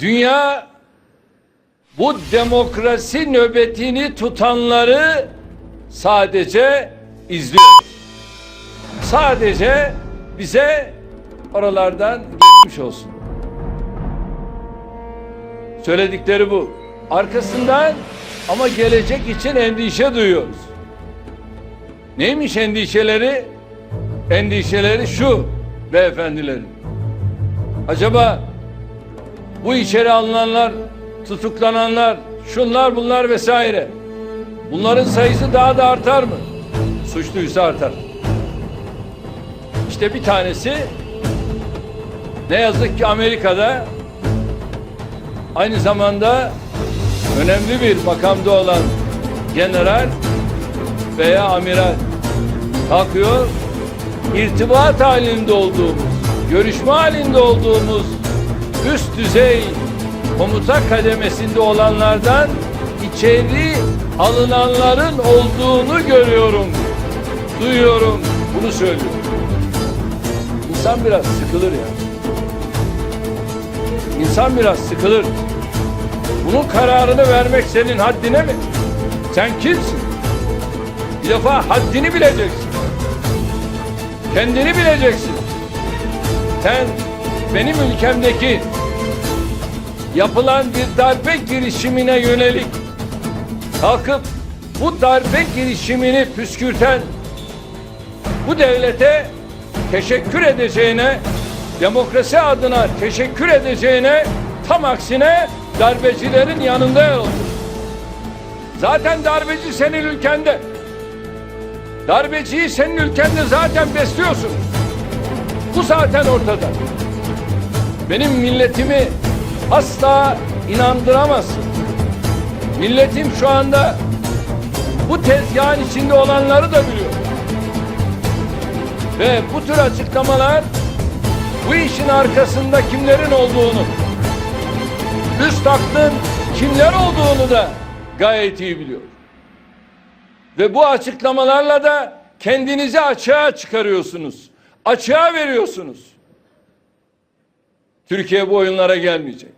Dünya bu demokrasi nöbetini tutanları sadece izliyor. Sadece bize oralardan geçmiş olsun. Söyledikleri bu. Arkasından ama gelecek için endişe duyuyoruz. Neymiş endişeleri? Endişeleri şu beyefendilerin. Acaba bu içeri alınanlar, tutuklananlar, şunlar bunlar vesaire. Bunların sayısı daha da artar mı? Suçluysa artar. İşte bir tanesi ne yazık ki Amerika'da aynı zamanda önemli bir makamda olan general veya amiral kalkıyor irtibat halinde olduğumuz, görüşme halinde olduğumuz üst düzey komuta kademesinde olanlardan içeri alınanların olduğunu görüyorum, duyuyorum, bunu söylüyorum. İnsan biraz sıkılır ya. İnsan biraz sıkılır. Bunun kararını vermek senin haddine mi? Sen kimsin? Bir defa haddini bileceksin. Kendini bileceksin. Sen benim ülkemdeki yapılan bir darbe girişimine yönelik kalkıp bu darbe girişimini püskürten bu devlete teşekkür edeceğine demokrasi adına teşekkür edeceğine tam aksine darbecilerin yanında yer alıyor. Zaten darbeci senin ülkende. Darbeciyi senin ülkende zaten besliyorsun. Bu zaten ortada. Benim milletimi asla inandıramazsın. Milletim şu anda bu tezgahın içinde olanları da biliyor. Ve bu tür açıklamalar bu işin arkasında kimlerin olduğunu, üst aklın kimler olduğunu da gayet iyi biliyor. Ve bu açıklamalarla da kendinizi açığa çıkarıyorsunuz. Açığa veriyorsunuz. Türkiye bu oyunlara gelmeyecek.